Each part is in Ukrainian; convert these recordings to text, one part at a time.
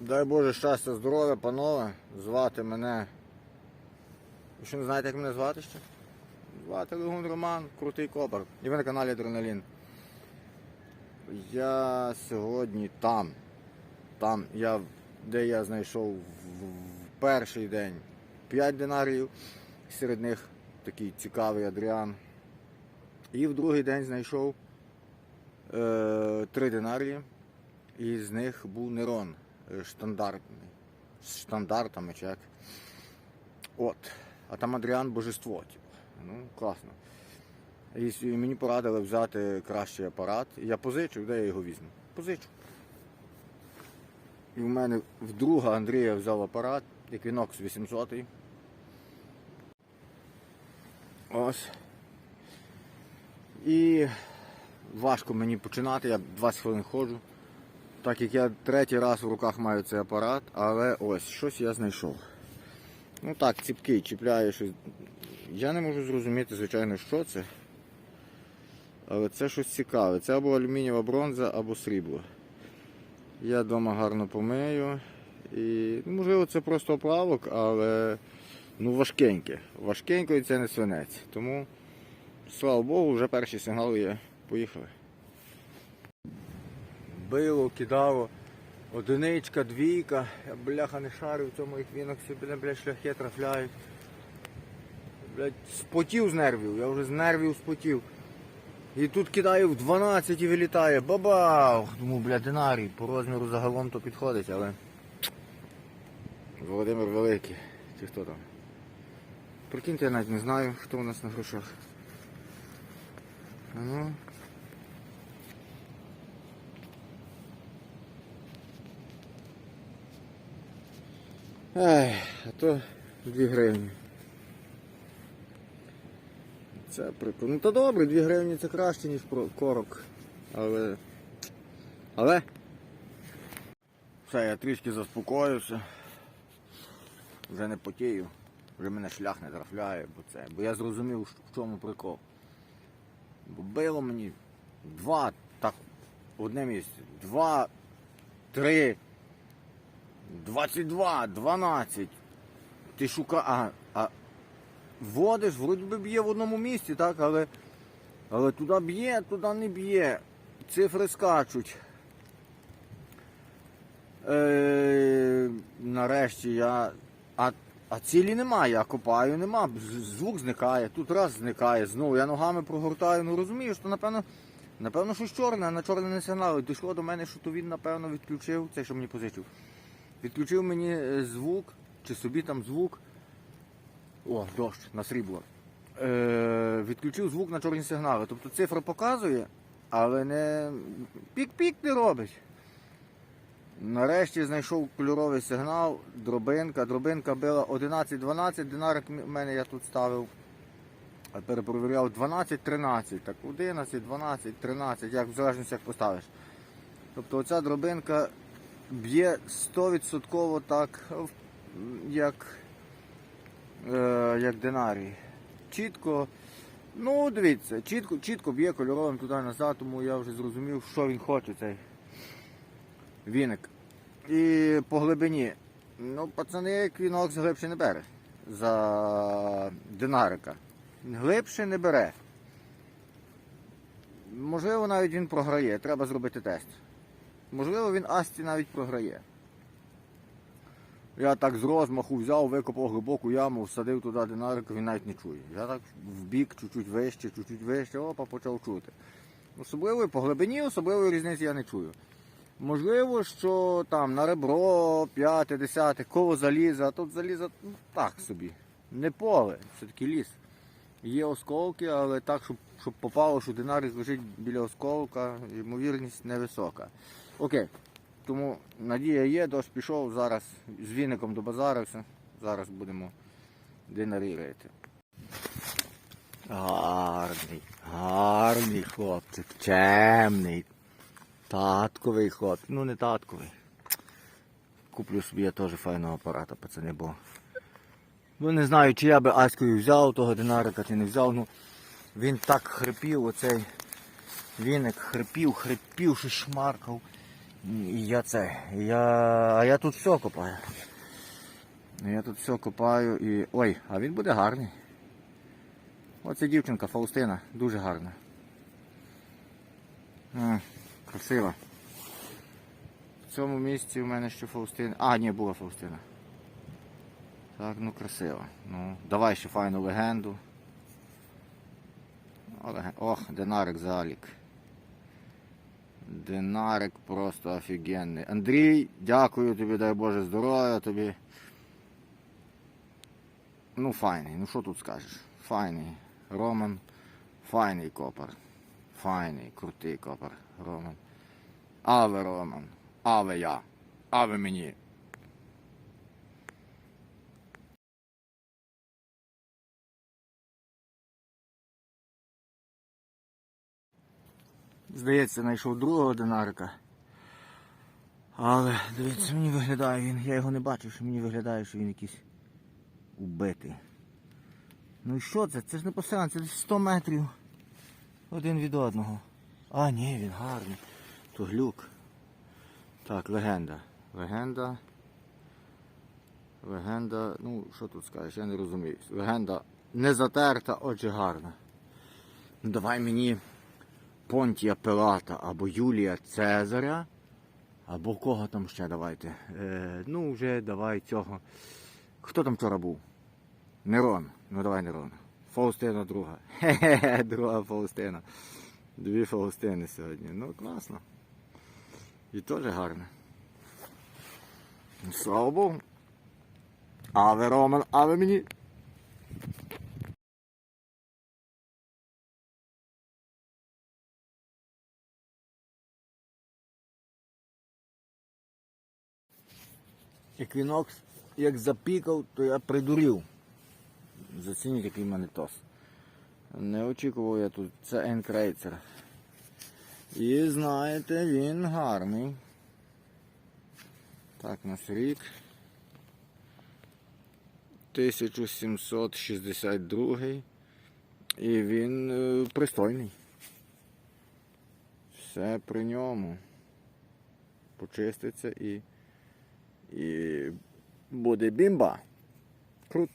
Дай Боже щастя, здоров'я, панове. Звати мене. Ви що не знаєте, як мене звати ще? Звати Легун Роман, крутий копер. І ви на каналі Адреналін. Я сьогодні там. Там, я, де я знайшов в, в перший день 5 динарів. Серед них такий цікавий Адріан. І в другий день знайшов е, 3 динарії. І з них був Нерон штандартний. З штандартами чи як. От. А там Адріан божество. Типу. Ну, класно. І мені порадили взяти кращий апарат. Я позичив, де я його візьму? Позичу. І в мене вдруга Андрія взяв апарат, Equinox 800. Ось. І важко мені починати, я 20 хвилин ходжу. Так як я третій раз в руках маю цей апарат, але ось щось я знайшов. Ну так, ціпкий, чіпляє щось. Я не можу зрозуміти, звичайно, що це. Але це щось цікаве. Це або алюмінієва бронза, або срібло. Я вдома гарно помию. І, ну, можливо, це просто оправок, але ну, важкеньке. Важкенько і це не свинець. Тому, слава Богу, вже перші сигнали є. Поїхали. Било, кидало. Одиничка, двійка. Я бляха не шарю в цьому еквіноксі, блядь, блядь, шляхи трафляють. Блядь, спотів з нервів, я вже з нервів спотів. І тут кидаю в 12 і вилітає. Бабах! Думаю, бля, динарій, по розміру загалом то підходить, але. Володимир Великий. Чи хто там? Прикиньте, я навіть не знаю, хто у нас на грошах. Ну. Ай, а то 2 гривні. Це прикольно. Ну то добре, 2 гривні це краще, ніж корок. Але. Але. Все, я трішки заспокоївся. Вже не потію. Вже мене шлях не трафляє, бо це. Бо я зрозумів, в чому прикол. Бо било мені два, так, одне місце. Два, три, 22, 12. Ти шука. А, а вводиш, вроді би б'є в одному місці, так, але, але туди б'є, туди не б'є. Цифри скачуть. Е, нарешті я. А, а цілі немає, я копаю, нема. Звук зникає, тут раз зникає, знову я ногами прогортаю, ну розумію, що напевно. Напевно, щось чорне, а на чорне не сигнали. Дійшло до мене, що то він, напевно, відключив, цей, що мені позичив. Відключив мені е, звук, чи собі там звук. О, дощ на срібло. Е, відключив звук на чорні сигнали. Тобто цифра показує, але не пік-пік не робить. Нарешті знайшов кольоровий сигнал, дробинка. Дробинка била 11-12, динарик в мене я тут ставив. а Перепровіряв 12-13. Так, 11, 12, 13, як в залежності як поставиш. Тобто оця дробинка б'є 100% так, як, е, як динарій. Чітко, ну дивіться, чітко, чітко б'є кольоровим туди назад, тому я вже зрозумів, що він хоче цей віник. І по глибині. Ну, пацани, квінокс глибше не бере за динарика. Глибше не бере. Можливо, навіть він програє, треба зробити тест. Можливо, він Асті навіть програє. Я так з розмаху взяв, викопав глибоку яму, всадив туди динарик, він навіть не чує. Я так в бік, чуть-чуть вище, чуть-чуть вище, опа, почав чути. Особливої по глибині, особливої різниці я не чую. Можливо, що там на ребро, п'яте, десяте, коло заліза, тут заліза ну, так собі. Не поле, все-таки ліс. Є осколки, але так, щоб, щоб попало, що динарик лежить біля осколка, ймовірність невисока. Окей. Тому надія є, дощ пішов, зараз з віником добазарився. Зараз будемо динарі рити. Гарний, гарний хлопчик, чемний. Татковий хлопчик. Ну не татковий. Куплю собі я теж файного апарата, пацани, бо. Ну не знаю, чи я би Аською взяв того динарика, чи не взяв. Ну він так хрипів, оцей віник хрипів, хрипів, що шмаркав. Я це. Я... А я тут все копаю. Я тут все копаю і. Ой, а він буде гарний. Оце дівчинка Фаустина, дуже гарна. А, красива. В цьому місці у мене ще Фаустина. А, ні, була Фаустина. Так, ну красиво. Ну, давай ще файну легенду. О, леген- Ох, динарик залік. Динарик просто офігенний. Андрій, дякую тобі, дай Боже здоров'я тобі. Ну, файний, ну що тут скажеш? Файний. Роман, файний копер. Файний, крутий копер. Роман. Аве Роман. Аве я. Аве мені. Здається, знайшов другого динарика. Але дивіться, мені виглядає він. Я його не бачив, що мені виглядає, що він якийсь убитий. Ну і що це? Це ж не поселення, це десь 100 метрів один від одного. А, ні, він гарний. То глюк. Так, легенда. Легенда. Легенда, ну що тут скажеш, я не розумію. Легенда не затерта, отже гарна. Ну давай мені Понтія Пилата або Юлія Цезаря. Або кого там ще давайте. Е, ну вже давай цього. Хто там вчора був? Нерон. Ну давай Нерон. Фаустина друга. Хе-хе, друга Фаустина. Дві Фаустини сьогодні. Ну класно. І теж гарно. Слава Богу. Аве Роман, аве мені. Еквінокс, як запікав, то я придурів. Зацініть, який в мене тос. Не очікував я тут. Це енкрейцер. І знаєте, він гарний. Так, нас рік. 1762. І він е, пристойний. Все при ньому. Почиститься і. І буде бімба. Крут,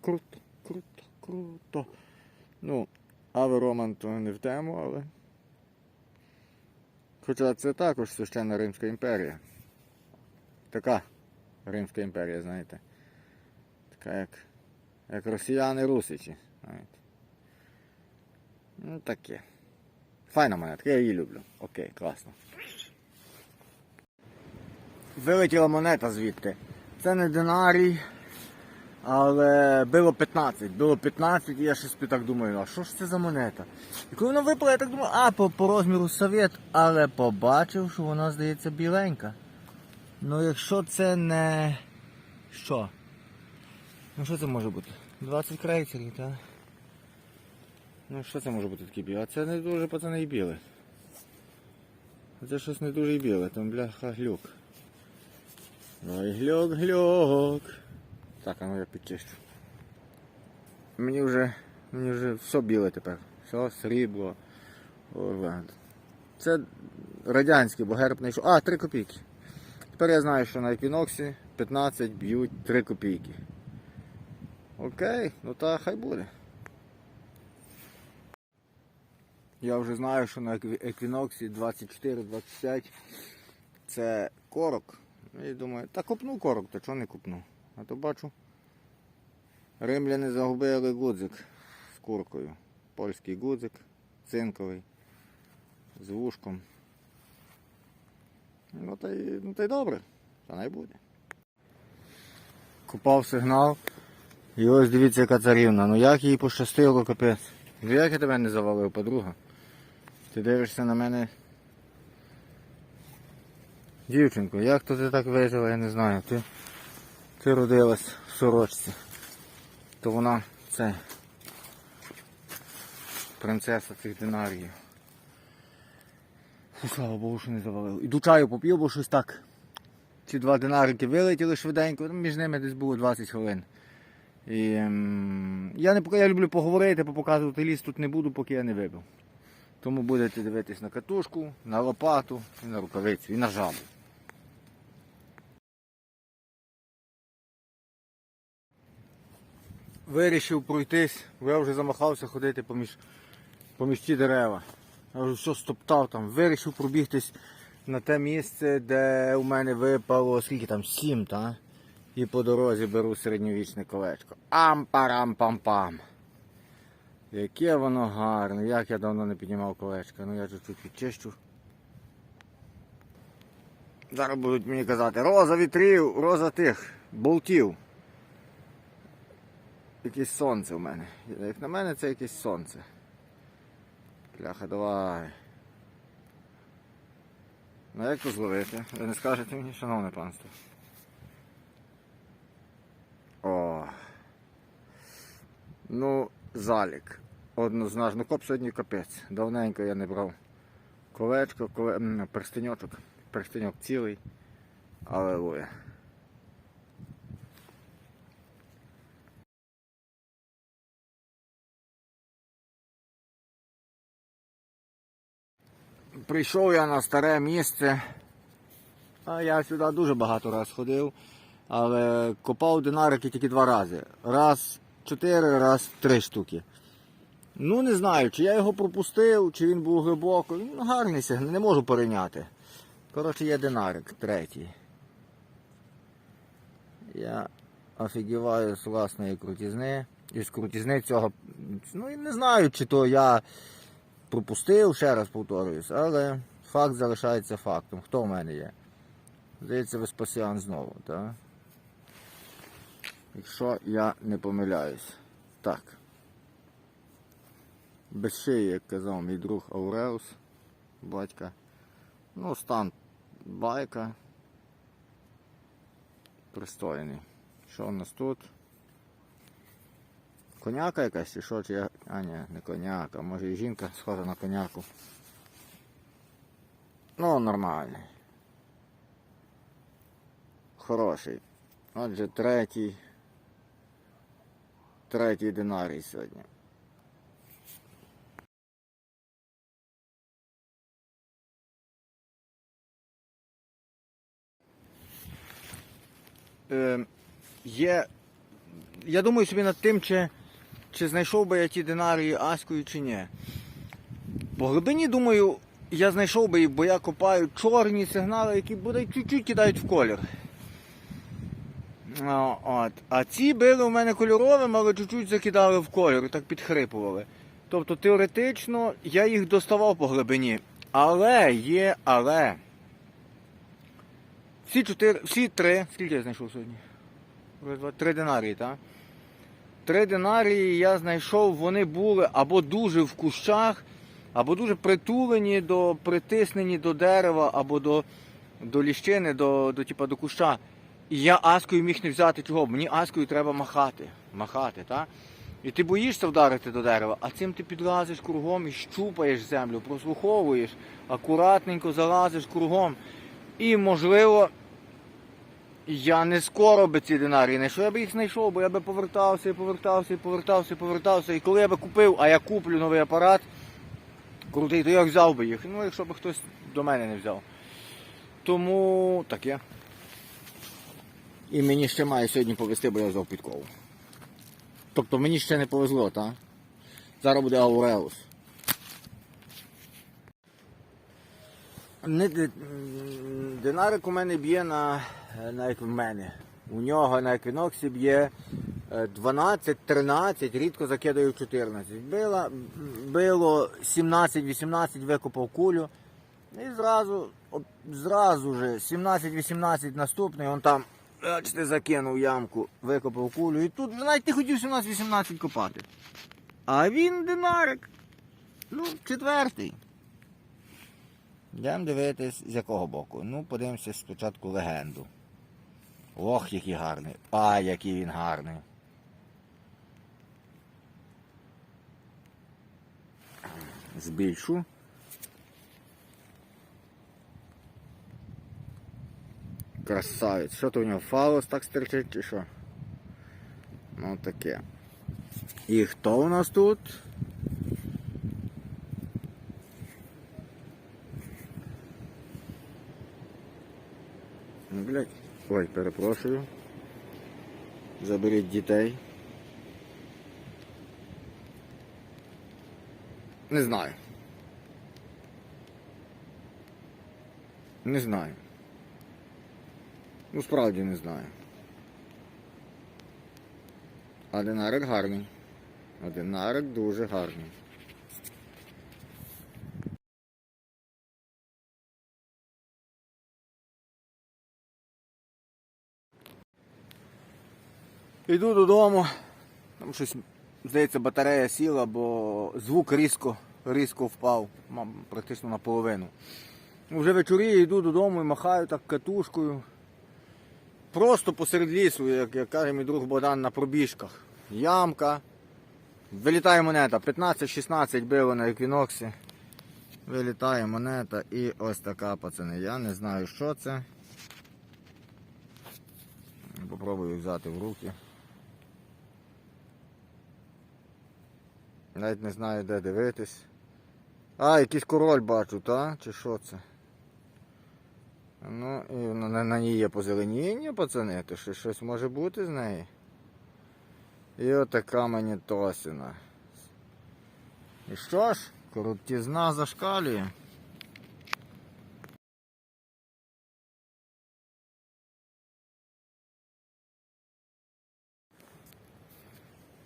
крут, крут, круто. Ну, Аве Роман то не в тему, але. Хоча це також священна Римська імперія. Така Римська імперія, знаєте. Така як, як росіяни русичі. Знаєте. Ну таке. Файна монетка, я її люблю. Окей, класно. Вилетіла монета звідти. Це не динарій, але було 15. Було 15 і я щось так думаю, а що ж це за монета? І коли вона випала, я так думаю, а по, по розміру совєт, але побачив, що вона, здається, біленька. Ну якщо це не. Що? Ну що це може бути? 20 крейсерів, так? Ну що це може бути таке біле? А це не дуже пацани і біле. Це щось не дуже і біле, там бляха глюк. Ой, глюк, глюк. Так, а ну я підчищу. Мені вже, мені вже все біле тепер. Все, срібло. Це радянський, бо герб знайшов. А, 3 копійки. Тепер я знаю, що на еквіноксі 15 б'ють 3 копійки. Окей, ну та хай буде. Я вже знаю, що на екві- еквіноксі 24-25 це корок. І думаю, та купну корок, то чого не купну? А то бачу. Римляни загубили гудзик з куркою. Польський гудзик, цинковий, з вушком. Ну та й, ну, та й добре, та не буде. Купав сигнал. І ось дивіться, яка царівна. Ну як їй пощастило, капець. Як я тебе не завалив, подруга? Ти дивишся на мене. Дівчинко, як то ти так вижила, я не знаю. Ти, ти родилась в сорочці. То вона це принцеса цих динаріїв. Фу, слава Богу, що не завалив. Іду чаю поп'ю, бо щось так. Ці два динарики вилетіли швиденько, ну, між ними десь було 20 хвилин. І, ем, я, не, я люблю поговорити, показувати ліс тут не буду, поки я не вибив. Тому будете дивитись на катушку, на лопату, і на рукавицю, і на жабу. Вирішив пройтись, бо я вже замахався ходити поміж, поміж ті дерева. Я вже все стоптав там, вирішив пробігтись на те місце, де у мене випало, скільки там, сім, та? І по дорозі беру середньовічне колечко. Ам-парам-пам-пам. Яке воно гарне, як я давно не піднімав колечко. Ну я чуть-чуть відчищу. Зараз будуть мені казати, роза вітрів, роза тих, болтів. Якесь сонце в мене. Як на мене, це якесь сонце. Пляха, давай. Ну як то зловити? Ви не скажете мені, шановне панство? О. Ну, залік. Однозначно. Коп сьогодні капець. Давненько я не брав колечко, коле... перстеньочок. Перстеньок цілий. Алелуя. Прийшов я на старе місце. А я сюди дуже багато раз ходив, але копав динарики тільки два рази. Раз чотири, раз три штуки. Ну не знаю, чи я його пропустив, чи він був глибоко. Він гарний сигнал, не можу порівняти. Коротше, є динарик третій. Я офігіваю з власної крутізни. І з крутізни цього. Ну і не знаю, чи то я пропустив, ще раз повторююсь, але факт залишається фактом. Хто в мене є? Здається, Веспасіан знову, так? Якщо я не помиляюсь. Так. Без шиї, як казав мій друг Ауреус, батька. Ну, стан байка. Пристойний. Що у нас тут? Коняка якась чи що? Чи я... А ні, не коняка, може і жінка схожа на коняку. Ну, нормальний. Хороший. Отже, третій. Третій динарій сьогодні. Е, є. Я думаю собі над тим, чи, чи знайшов би я ті динарії Аською чи ні. По глибині, думаю, я знайшов би їх, бо я копаю чорні сигнали, які бодай чуть-чуть кидають в колір. А, от. а ці били у мене кольоровим, але чуть-чуть закидали в колір, так підхрипували. Тобто теоретично я їх доставав по глибині. Але є, але. Всі чотири, всі три. Скільки я знайшов сьогодні? Три динарії, так? Три динарії я знайшов, вони були або дуже в кущах, або дуже притулені до притиснені до дерева, або до, до ліщини, до, до, типа, до куща. І я аскою міг не взяти чого. Мені аскою треба махати. Махати, так? І ти боїшся вдарити до дерева, а цим ти підлазиш кругом і щупаєш землю, прослуховуєш, акуратненько залазиш кругом. І, можливо, я не скоро би ці динарії знайшов, я би їх знайшов, бо я би повертався і повертався, і повертався, і повертався. І коли я би купив, а я куплю новий апарат, крутий, то я взяв би їх. Ну, якщо б хтось до мене не взяв. Тому таке. І мені ще має сьогодні повезти, бо я взяв підкову. Тобто мені ще не повезло, так? Зараз буде Ауреус. Динарик у мене б'є на, на як в мене. У нього на еквіноксі б'є е, 12-13, рідко закидаю 14. Било, било 17-18, викопав кулю. І зразу, зразу же 17-18 наступний, он там, бачите, закинув ямку, викопав кулю. І тут навіть не хотів 17-18 копати. А він динарик. Ну, четвертий. Йдемо дивитись, з якого боку. Ну, подивимося спочатку легенду. Ох, який гарний. А, який він гарний. Збільшу. Красавець. Що то у нього фалос так стерчить чи що? Ну таке. І хто у нас тут? перепрошую. Заберіть дітей. Не знаю. Не знаю. Ну справді не знаю. А гарний. Одинарик дуже гарний. Йду додому. Там щось, здається, батарея сіла, бо звук різко, різко впав, практично наполовину. Ну, Вже вечорі йду додому і махаю так катушкою. Просто посеред лісу, як, як каже мій друг Богдан, на пробіжках. Ямка. Вилітає монета. 15-16 било на еквіноксі. Вилітає монета і ось така, пацани. Я не знаю, що це. Попробую взяти в руки. Навіть не знаю, де дивитись. А, якийсь король бачу, та? Чи що це? Ну, і на, на, ній є позеленіння, пацани, то ще щось може бути з неї. І отака мені тосіна. І що ж, короткізна зашкалює.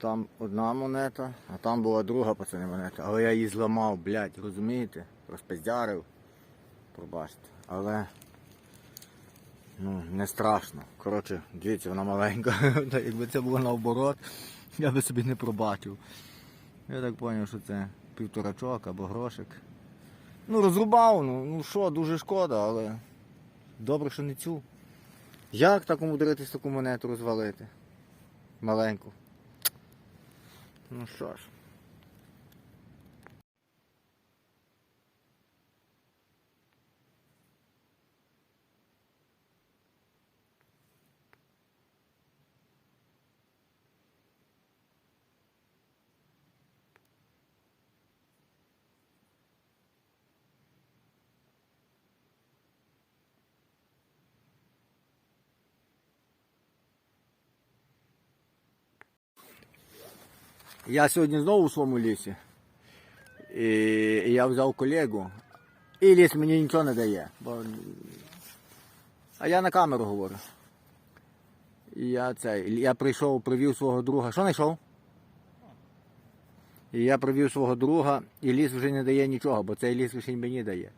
Там одна монета, а там була друга пацани монета. Але я її зламав, блядь, розумієте? Розпиздярив. Пробачте. Але ну, не страшно. Коротше, дивіться, вона маленька. Якби це було наоборот, я би собі не пробачив. Я так зрозумів, що це півторачок або грошик. Ну, розрубав, ну ну що, дуже шкода, але добре, що не цю. Як так умудритись таку монету розвалити? Маленьку. Ну що ж. Я сьогодні знову у своєму лісі. І я взяв колегу. І ліс мені нічого не дає. Бо... А я на камеру говорю. Я цей. Я прийшов, привів свого друга. Що знайшов? І я привів свого друга, і ліс вже не дає нічого, бо цей ліс лише мені дає.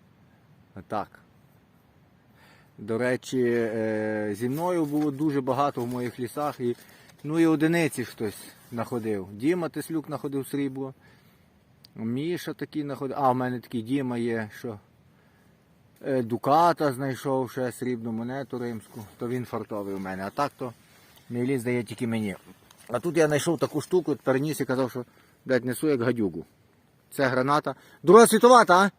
Отак. До речі, е, зі мною було дуже багато в моїх лісах. І, ну і одиниці хтось знаходив. Діма Теслюк знаходив срібло. Міша такий знаходив. А, в мене такий Діма є, що е, Дуката знайшов ще срібну монету римську, то він фартовий у мене. А так то мій ліс дає тільки мені. А тут я знайшов таку штуку, переніс і казав, що блядь, несу як гадюгу. Це граната. Друга світова, та?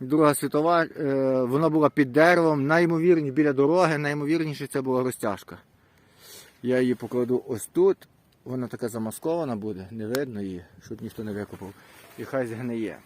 Друга світова, е, вона була під деревом, наймовірніше біля дороги, наймовірніше це була розтяжка. Я її покладу ось тут. Вона така замаскована буде, не видно її, щоб ніхто не викопав. І хай згниє.